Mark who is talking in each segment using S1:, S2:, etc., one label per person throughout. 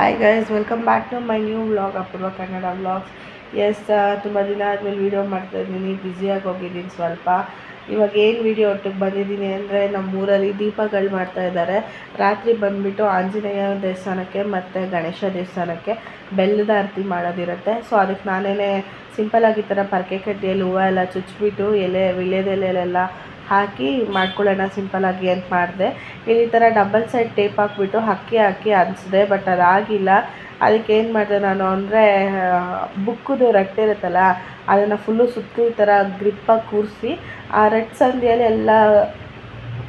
S1: Hi guys welcome back to my new vlog Apoorva Kannada vlogs yes ತುಂಬ ದಿನ ಆದಮೇಲೆ video ಮಾಡ್ತಾ ಇದ್ದೀನಿ ಬ್ಯುಸಿಯಾಗಿ ಹೋಗಿದ್ದೀನಿ ಸ್ವಲ್ಪ. ಇವಾಗ ಏನು ವೀಡಿಯೋ ಒಟ್ಟಿಗೆ ಬಂದಿದ್ದೀನಿ ಅಂದರೆ ನಮ್ಮೂರಲ್ಲಿ ದೀಪಗಳು ಮಾಡ್ತಾ ಇದ್ದಾರೆ. ರಾತ್ರಿ ಬಂದುಬಿಟ್ಟು ಆಂಜನೇಯ ದೇವಸ್ಥಾನಕ್ಕೆ ಮತ್ತು ಗಣೇಶ ದೇವಸ್ಥಾನಕ್ಕೆ ಬೆಲ್ಲದ ಆರತಿ ಮಾಡೋದಿರುತ್ತೆ. ಸೊ ಅದಕ್ಕೆ ನಾನೇ ಸಿಂಪಲಾಗಿ ಈ ಥರ ಪರ್ಕೆ ಕಟ್ಟಿಯಲ್ಲಿ ಹೂವು ಎಲ್ಲ ಚುಚ್ಚಿಬಿಟ್ಟು ಎಲೆ, ವಿಳ್ಯದೆಲೆಲೆಲ್ಲ ಹಾಕಿ ಮಾಡ್ಕೊಳ್ಳೋಣ ಸಿಂಪಲಾಗಿ ಅಂತ ಮಾಡಿದೆ. ಇಲ್ಲಿ ಈ ಥರ ಡಬಲ್ ಸೈಡ್ ಟೇಪ್ ಹಾಕ್ಬಿಟ್ಟು ಹಕ್ಕಿ ಹಾಕಿ ಅನಿಸಿದೆ ಬಟ್ ಅದಾಗಿಲ್ಲ ಅದಕ್ಕೆ ಏನು ಮಾಡಿದೆ ನಾನು ಅಂದರೆ ಬುಕ್ಕುದು ರಟ್ಟೆ ಇರುತ್ತಲ್ಲ, ಅದನ್ನು ಫುಲ್ಲು ಸುತ್ತು ಈ ಥರ ಗ್ರಿಪ್ಪಾಗಿ ಕೂರಿಸಿ, ಆ ರಟ್ ಸಂದಿಯಲ್ಲಿ ಎಲ್ಲ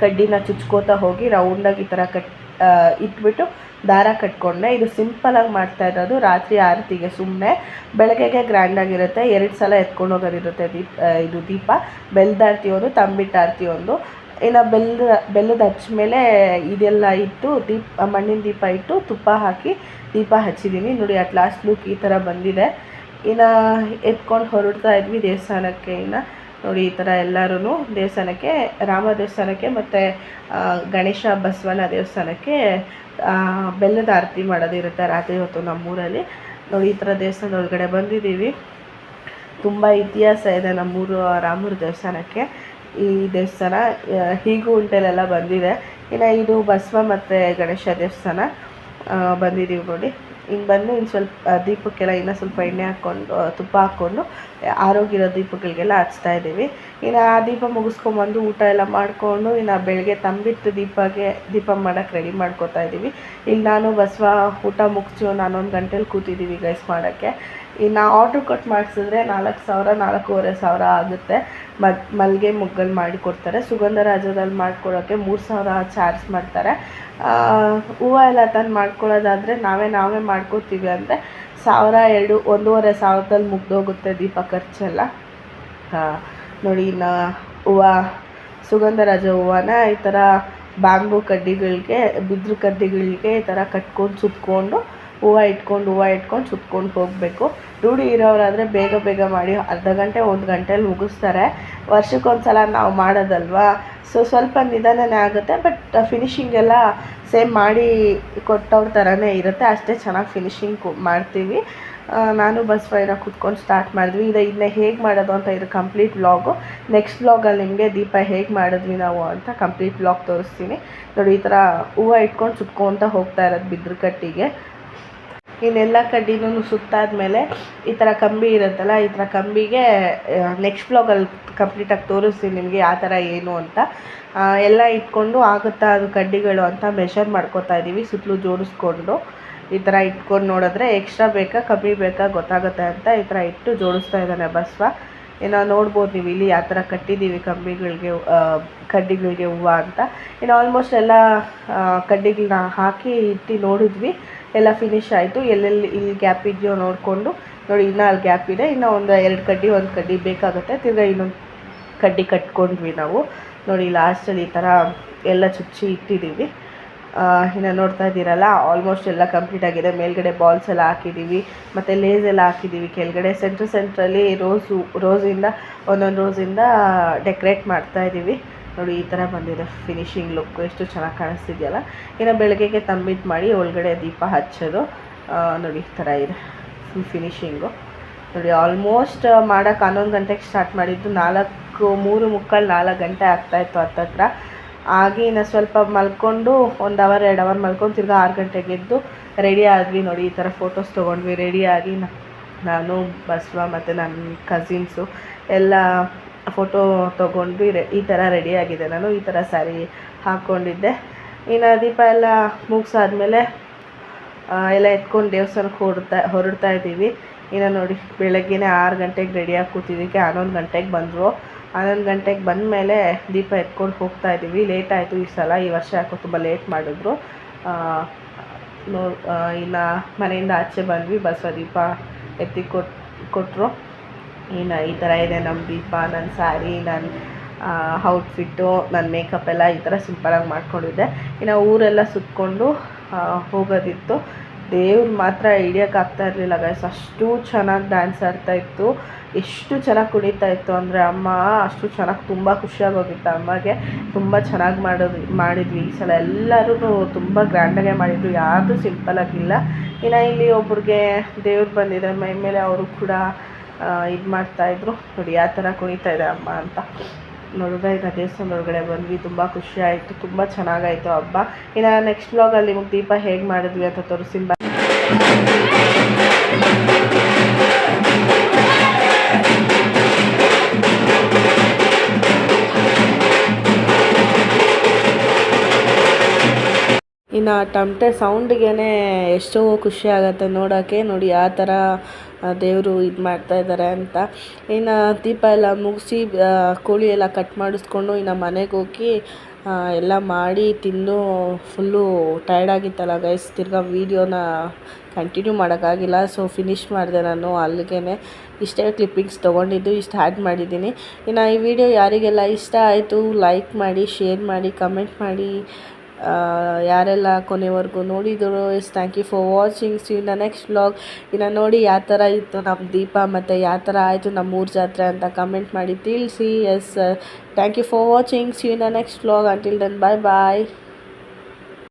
S1: ಕಡ್ಡಿನ ಚುಚ್ಕೋತಾ ಹೋಗಿ ರೌಂಡಾಗಿ ಈ ಥರ ಕಟ್ ಇಟ್ಬಿಟ್ಟು ದಾರ ಕಟ್ಕೊಂಡೆ. ಇದು ಸಿಂಪಲಾಗಿ ಮಾಡ್ತಾ ಇರೋದು. ರಾತ್ರಿ ಆರತಿಗೆ ಸುಮ್ಮನೆ ಬೆಳಗ್ಗೆಗೆ ಗ್ರ್ಯಾಂಡಾಗಿರುತ್ತೆ ಎರಡು ಸಲ ಎತ್ಕೊಂಡು ಹೋಗೋದಿರುತ್ತೆ ದೀಪ ಇದು ದೀಪ. ಬೆಲ್ದ ಆರತಿ ಒಂದು ತಂಬಿಟ್ಟು ಆರತಿ ಒಂದು ಇನ್ನು ಬೆಲ್ಲದ ಬೆಲ್ಲದ ಹಚ್ಚ ಮೇಲೆ ಇದೆಲ್ಲ ಇಟ್ಟು, ದೀಪ ಮಣ್ಣಿನ ದೀಪ ಇಟ್ಟು ತುಪ್ಪ ಹಾಕಿ ದೀಪ ಹಚ್ಚಿದ್ದೀನಿ ನೋಡಿ, ಅಟ್ ಲಾಸ್ಟ್ ಲುಕ್ ಈ ಥರ ಬಂದಿದೆ. ಇನ್ನು ಎತ್ಕೊಂಡು ಹೊರಡ್ತಾ ಇದ್ವಿ ದೇವಸ್ಥಾನಕ್ಕೆ ಇನ್ನು. ನೋಡಿ, ಈ ಥರ ಎಲ್ಲರೂ ದೇವಸ್ಥಾನಕ್ಕೆ, ರಾಮ ದೇವಸ್ಥಾನಕ್ಕೆ ಮತ್ತು ಗಣೇಶ ಬಸವನ ದೇವಸ್ಥಾನಕ್ಕೆ ಬೆಲ್ಲದ ಆರತಿ ಮಾಡೋದಿರುತ್ತೆ ರಾತ್ರಿ ಹೊತ್ತು ನಮ್ಮೂರಲ್ಲಿ. ನೋಡಿ, ಈ ಥರ ದೇವಸ್ಥಾನದ ಒಳಗಡೆ ಬಂದಿದ್ದೀವಿ. ತುಂಬ ಇತಿಹಾಸ ಇದೆ ನಮ್ಮೂರು ರಾಮೂರು ದೇವಸ್ಥಾನಕ್ಕೆ. ಈ ದೇವಸ್ಥಾನ ಹೀಗೂ ಉಂಟೆಲೆಲ್ಲ ಬಂದಿದೆ. ಇನ್ನು ಇದು ಬಸವ ಮತ್ತು ಗಣೇಶ ದೇವಸ್ಥಾನ ಬಂದಿದ್ದೀವಿ ನೋಡಿ. ಹಿಂಗೆ ಬಂದು ಇನ್ನು ಸ್ವಲ್ಪ ದೀಪಕ್ಕೆಲ್ಲ ಇನ್ನೂ ಸ್ವಲ್ಪ ಎಣ್ಣೆ ಹಾಕ್ಕೊಂಡು ತುಪ್ಪ ಹಾಕ್ಕೊಂಡು ಆರೋಗ್ಯದ ದೀಪಗಳಿಗೆಲ್ಲ ಹಚ್ತಾ ಇದ್ದೀವಿ. ಇನ್ನು ಆ ದೀಪ ಮುಗಿಸ್ಕೊಂಬಂದು ಊಟ ಎಲ್ಲ ಮಾಡಿಕೊಂಡು, ಇನ್ನು ಬೆಳಗ್ಗೆ ತಂಬಿಟ್ಟು ದೀಪಗೆ, ದೀಪ ಮಾಡೋಕ್ಕೆ ರೆಡಿ ಮಾಡ್ಕೋತಾ ಇದ್ದೀವಿ. ಇಲ್ಲಿ ನಾನು ಬಸವ, ಊಟ ಮುಗಿಸಿ ನಾನೊಂದು ಗಂಟೆಲಿ ಕೂತಿದ್ದೀವಿ ಗೈಸ್ ಮಾಡೋಕ್ಕೆ. ಇನ್ನು ಆರ್ಡ್ರ್ ಕೊಟ್ಟು ಮಾಡಿಸಿದ್ರೆ ನಾಲ್ಕು ಸಾವಿರ, ನಾಲ್ಕೂವರೆ ಸಾವಿರ ಆಗುತ್ತೆ. ಮತ್ತು ಮಲ್ಲಿಗೆ ಮೊಗ್ಗಲ್ಲಿ ಮಾಡಿಕೊಡ್ತಾರೆ. ಸುಗಂಧರಾಜದಲ್ಲಿ ಮಾಡ್ಕೊಡೋಕ್ಕೆ ಮೂರು ಸಾವಿರ ಚಾರ್ಜ್ ಮಾಡ್ತಾರೆ. ಹೂವು ಎಲ್ಲ ತಂದು ಮಾಡ್ಕೊಳ್ಳೋದಾದರೆ ನಾವೇ ನಾವೇ ಮಾಡ್ಕೋತೀವಿ ಅಂದರೆ ಸಾವಿರ ಎರಡು, ಒಂದೂವರೆ ಸಾವಿರದಲ್ಲಿ ಮುಗ್ದೋಗುತ್ತೆ ದೀಪ ಖರ್ಚೆಲ್ಲ. ನೋಡಿ ಇನ್ನು ಹೂವು ಸುಗಂಧರಾಜ ಹೂವನ ಈ ಥರ ಬ್ಯಾಂಬು ಕಡ್ಡಿಗಳಿಗೆ, ಬಿದ್ರು ಕಡ್ಡಿಗಳಿಗೆ ಈ ಥರ ಕಟ್ಕೊಂಡು, ಸುತ್ಕೊಂಡು ಹೂವು ಇಟ್ಕೊಂಡು ಹೂವು ಇಟ್ಕೊಂಡು ಸುತ್ಕೊಂಡು ಹೋಗಬೇಕು. ರೂಢಿ ಇರೋರಾದರೆ ಬೇಗ ಬೇಗ ಮಾಡಿ, ಅರ್ಧ ಗಂಟೆ, ಒಂದು ಗಂಟೆಲಿ ಮುಗಿಸ್ತಾರೆ. ವರ್ಷಕ್ಕೊಂದ್ಸಲ ನಾವು ಮಾಡೋದಲ್ವಾ? ಸೊ ಸ್ವಲ್ಪ ನಿಧಾನನೇ ಆಗುತ್ತೆ ಬಟ್ ಫಿನಿಷಿಂಗ್ ಎಲ್ಲ ಸೇಮ್ ಮಾಡಿ ಕೊಟ್ಟವ್ರ ಥರನೇ ಇರುತ್ತೆ. ಅಷ್ಟೇ ಚೆನ್ನಾಗಿ ಫಿನಿಶಿಂಗ್ ಮಾಡ್ತೀವಿ. ನಾನು ಬಸ್ ಫೈನ ಕುತ್ಕೊಂಡು ಸ್ಟಾರ್ಟ್ ಮಾಡಿದ್ವಿ. ಇದು ಇದನ್ನ ಹೇಗೆ ಮಾಡೋದು ಅಂತ ಇದು ಕಂಪ್ಲೀಟ್ ವ್ಲಾಗು ನೆಕ್ಸ್ಟ್ ವ್ಲಾಗಲ್ಲಿ ನಿಮಗೆ ದೀಪ ಹೇಗೆ ಮಾಡಿದ್ವಿ ನಾವು ಅಂತ ಕಂಪ್ಲೀಟ್ ವ್ಲಾಗ್ ತೋರಿಸ್ತೀನಿ. ನೋಡಿ, ಈ ಥರ ಹೂವು ಇಟ್ಕೊಂಡು ಸುತ್ಕೊತ ಹೋಗ್ತಾ ಇರೋದು ಬಿದ್ರ ಕಟ್ಟಿಗೆ ಇನ್ನೆಲ್ಲ ಕಡ್ಡಿನೂ ಸುತ್ತಾದ್ಮೇಲೆ ಈ ಥರ ಕಂಬಿ ಇರುತ್ತಲ್ಲ, ಈ ಥರ ಕಂಬಿಗೆ ನೆಕ್ಸ್ಟ್ ಬ್ಲಾಗಲ್ಲಿ ಕಂಪ್ಲೀಟಾಗಿ ತೋರಿಸ್ತೀನಿ ನಿಮಗೆ ಆ ಥರ ಏನು ಅಂತ. ಎಲ್ಲ ಇಟ್ಕೊಂಡು ಆಗುತ್ತಾ ಅದು ಕಡ್ಡಿಗಳು ಅಂತ ಮೆಷರ್ ಮಾಡ್ಕೋತಾ ಇದ್ದೀವಿ ಸುತ್ತಲೂ ಜೋಡಿಸ್ಕೊಂಡು. ಈ ಥರ ಇಟ್ಕೊಂಡು ನೋಡಿದ್ರೆ ಎಕ್ಸ್ಟ್ರಾ ಬೇಕಾ, ಕಮ್ಮಿ ಬೇಕಾ ಗೊತ್ತಾಗುತ್ತೆ ಅಂತ ಈ ಥರ ಇಟ್ಟು ಜೋಡಿಸ್ತಾ ಇದ್ದಾನೆ ಬಸ್ವ. ಏನೋ ನೋಡ್ಬೋದು ನೀವು ಇಲ್ಲಿ ಯಾವ ಥರ ಕಟ್ಟಿದ್ದೀವಿ ಕಂಬಿಗಳಿಗೆ ಕಡ್ಡಿಗಳಿಗೆ ಹೂವು ಅಂತ. ಇನ್ನು ಆಲ್ಮೋಸ್ಟ್ ಎಲ್ಲ ಕಡ್ಡಿಗಳನ್ನ ಹಾಕಿ ಇಟ್ಟು ನೋಡಿದ್ವಿ. ಎಲ್ಲ ಫಿನಿಶ್ ಆಯಿತು. ಎಲ್ಲೆಲ್ಲಿ ಇಲ್ಲಿ ಗ್ಯಾಪ್ ಇದೆಯೋ ನೋಡಿಕೊಂಡು. ನೋಡಿ, ಇನ್ನೂ ಅಲ್ಲಿ ಗ್ಯಾಪ್ ಇದೆ. ಇನ್ನು ಒಂದು ಎರಡು ಕಡ್ಡಿ, ಒಂದು ಕಡ್ಡಿ ಬೇಕಾಗುತ್ತೆ. ತಿರ್ಗಾ ಇನ್ನೊಂದು ಕಡ್ಡಿ ಕಟ್ಕೊಂಡ್ವಿ ನಾವು. ನೋಡಿ ಲಾಸ್ಟಲ್ಲಿ ಈ ಥರ ಎಲ್ಲ ಚುಚ್ಚಿ ಇಟ್ಟಿದ್ದೀವಿ ಇನ್ನು ನೋಡ್ತಾ ಇದ್ದೀರಲ್ಲ ಆಲ್ಮೋಸ್ಟ್ ಎಲ್ಲ ಕಂಪ್ಲೀಟ್ ಆಗಿದೆ. ಮೇಲ್ಗಡೆ ಬಾಲ್ಸ್ ಎಲ್ಲ ಹಾಕಿದ್ದೀವಿ ಮತ್ತು ಲೇಸ್ ಎಲ್ಲ ಹಾಕಿದ್ದೀವಿ ಕೆಳಗಡೆ ಸೆಂಟ್ರ್ ಸೆಂಟ್ರಲ್ಲಿ ರೋಸು ರೋಸಿಂದ ಒಂದೊಂದು ರೋಸಿಂದ ಡೆಕೋರೇಟ್ ಮಾಡ್ತಾ ಇದ್ದೀವಿ ನೋಡಿ, ಈ ಥರ ಬಂದಿದೆ ಫಿನಿಶಿಂಗ್ ಲುಕ್ ಎಷ್ಟು ಚೆನ್ನಾಗಿ ಕಾಣಿಸ್ತಿದೆಯಲ್ಲ? ಇನ್ನು ಬೆಳಗ್ಗೆಗೆ ತಂಬಿಟ್ಟು ಮಾಡಿ ಒಳಗಡೆ ದೀಪ ಹಚ್ಚೋದು. ನೋಡಿ, ಈ ಥರ ಇದೆ. ಫುಲ್ ಫಿನಿಶಿಂಗು ನೋಡಿ ಆಲ್ಮೋಸ್ಟ್ ಮಾಡೋಕ್ಕೆ ಹನ್ನೊಂದು ಗಂಟೆಗೆ ಸ್ಟಾರ್ಟ್ ಮಾಡಿದ್ದು. ನಾಲ್ಕು, ಮೂರು ಮುಕ್ಕಾಲು ನಾಲ್ಕು ಗಂಟೆ ಆಗ್ತಾಯಿತ್ತು ಹತ್ತತ್ರ. ಆಗಿ ನಾನು ಸ್ವಲ್ಪ ಮಲ್ಕೊಂಡು ಒಂದು ಅವರ್ ಎರಡು ಅವರ್ ಮಲ್ಕೊಂಡು ತಿರ್ಗಿ ಆರು ಗಂಟೆಗೆ ಎದ್ದು ರೆಡಿ ಆದ್ವಿ. ನೋಡಿ, ಈ ಥರ ಫೋಟೋಸ್ ತೊಗೊಂಡ್ವಿ. ರೆಡಿಯಾಗಿ ನಾನು, ಬಸವ ಮತ್ತು ನನ್ನ ಕಸಿನ್ಸು ಎಲ್ಲ ಫೋಟೋ ತೊಗೊಂಡು ರೆ ಈ ಥರ ರೆಡಿಯಾಗಿದೆ ನಾನು, ಈ ಥರ ಸ್ಯಾರಿ ಹಾಕ್ಕೊಂಡಿದ್ದೆ ಇನ್ನು ದೀಪ ಎಲ್ಲ ಮುಗಿಸಾದ್ಮೇಲೆ ಎಲ್ಲ ಎತ್ಕೊಂಡು ದೇವಸ್ಥಾನಕ್ಕೆ ಹೊರಡ್ತಾ ಹೊರಡ್ತಾ ಇದ್ದೀವಿ. ಇನ್ನು ನೋಡಿ, ಬೆಳಗ್ಗೆನೇ ಆರು ಗಂಟೆಗೆ ರೆಡಿಯಾಗಿ ಕೂತಿದ್ದಕ್ಕೆ ಹನ್ನೊಂದು ಗಂಟೆಗೆ ಬಂದರು. ಹನ್ನೊಂದು ಗಂಟೆಗೆ ಬಂದ ಮೇಲೆ ದೀಪ ಎತ್ಕೊಂಡು ಹೋಗ್ತಾ ಇದ್ದೀವಿ. ಲೇಟ್ ಆಯಿತು ಈ ಸಲ, ಈ ವರ್ಷ ಯಾಕೋ ತುಂಬ ಲೇಟ್ ಮಾಡಿದ್ರು. ನೋ ಇನ್ನು ಮನೆಯಿಂದ ಆಚೆ ಬಂದ್ವಿ, ಬಸವ ದೀಪ ಎತ್ತಿ ಕೊಟ್ಟು ಕೊಟ್ಟರು ಇನ್ನು ಈ ಥರ ಇದೆ, ನಮ್ಮ ದೀಪ, ನನ್ನ ಸ್ಯಾರಿ ನನ್ನ ಔಟ್ಫಿಟ್ಟು ನನ್ನ ಮೇಕಪ್ ಎಲ್ಲ ಈ ಥರ ಸಿಂಪಲಾಗಿ ಮಾಡ್ಕೊಂಡಿದ್ದೆ. ಇನ್ನು ಊರೆಲ್ಲ ಸುತ್ತಕೊಂಡು ಹೋಗೋದಿತ್ತು. ದೇವ್ರು ಮಾತ್ರ ಹಿಡಿಯೋಕ್ಕಾಗ್ತಾ ಇರಲಿಲ್ಲ ಗೈಸ್ ಅಷ್ಟು ಚೆನ್ನಾಗಿ ಡ್ಯಾನ್ಸ್ ಆಡ್ತಾ ಇತ್ತು. ಎಷ್ಟು ಚೆನ್ನಾಗಿ ಕುಣಿತಾ ಇತ್ತು ಅಂದರೆ ಅಮ್ಮ, ಅಷ್ಟು ಚೆನ್ನಾಗಿ ತುಂಬ ಖುಷಿಯಾಗಿ ಹೋಗಿತ್ತು. ಅಮ್ಮಗೆ ತುಂಬ ಚೆನ್ನಾಗಿ ಮಾಡೋದು, ಮಾಡಿದ್ವಿ. ಈ ಸಲ ಎಲ್ಲರೂ ತುಂಬ ಗ್ರ್ಯಾಂಡಾಗೆ ಮಾಡಿದ್ರು. ಯಾರ್ದು ಸಿಂಪಲ್ ಆಗಿಲ್ಲ. ಇನ್ನು ಇಲ್ಲಿ ಒಬ್ರಿಗೆ ದೇವ್ರು ಬಂದಿದ್ದಾರೆ ಮೈ ಮೇಲೆ ಅವರು ಕೂಡ ಇದು ಮಾಡ್ತಾಯಿದ್ರು ನೋಡಿ ಯಾವ ಥರ ಕುಣಿತಾ ಇದೆ ಅಮ್ಮ ಅಂತ. ನೋಡಿದ್ರೆ ಈಗ ದೇವಸ್ಥಾನದ ಒಳಗಡೆ ಬಂದ್ವಿ. ತುಂಬ ಖುಷಿ ಆಯಿತು. ತುಂಬ ಚೆನ್ನಾಗಾಯಿತು ಹಬ್ಬ. ಇನ್ನು ನೆಕ್ಸ್ಟ್ ಬ್ಲಾಗಲ್ಲಿ ನಿಮಗೆ ದೀಪ ಹೇಗೆ ಮಾಡಿದ್ವಿ ಅಂತ ತೋರಿಸ್ತೀನಿ. ಬಾ ಇನ್ನು ಟಮಟೆ ಸೌಂಡಿಗೆ ಎಷ್ಟೋ ಖುಷಿ ಆಗುತ್ತೆ ನೋಡೋಕ್ಕೆ ನೋಡಿ, ಆ ಥರ ದೇವರು ಇದು ಮಾಡ್ತಾ ಇದ್ದಾರೆ ಅಂತ. ಇನ್ನು ದೀಪ ಎಲ್ಲ ಮುಗಿಸಿ ಕೋಳಿ ಎಲ್ಲ ಕಟ್ ಮಾಡಿಸ್ಕೊಂಡು ಇನ್ನು ಮನೆಗೆ ಹೋಗಿ ಎಲ್ಲ ಮಾಡಿ ತಿಂದು ಫುಲ್ಲು ಟಯರ್ಡ್ ಆಗಿತ್ತಲ್ಲ ಗೈಸ್ ತಿರ್ಗಾ ವೀಡಿಯೋನ ಕಂಟಿನ್ಯೂ ಮಾಡೋಕ್ಕಾಗಿಲ್ಲ. ಸೊ ಫಿನಿಶ್ ಮಾಡಿದೆ ನಾನು ಅಲ್ಲಿಗೆ ಇಷ್ಟೇ ಕ್ಲಿಪ್ಪಿಂಗ್ಸ್ ತೊಗೊಂಡಿದ್ದು, ಇಷ್ಟು ಆ್ಯಡ್ ಮಾಡಿದ್ದೀನಿ. ಇನ್ನು ಈ ವಿಡಿಯೋ ಯಾರಿಗೆಲ್ಲ ಇಷ್ಟ ಆಯಿತು ಲೈಕ್ ಮಾಡಿ ಶೇರ್ ಮಾಡಿ ಕಮೆಂಟ್ ಮಾಡಿ. ಯಾರೆಲ್ಲ ಕೊನೆವರೆಗೂ ನೋಡಿದರು, yes thank you for watching see in the next blog ಇನ್ನು ನೋಡಿ ಯಾವ ಥರ ಇತ್ತು ನಮ್ಮ ದೀಪ ಮತ್ತು ಯಾವ ಥರ ಆಯಿತು ನಮ್ಮ ಊರ ಜಾತ್ರೆ ಅಂತ ಕಮೆಂಟ್ ಮಾಡಿ ತಿಳಿಸಿ. Yes thank you for watching see in the next blog until then bye bye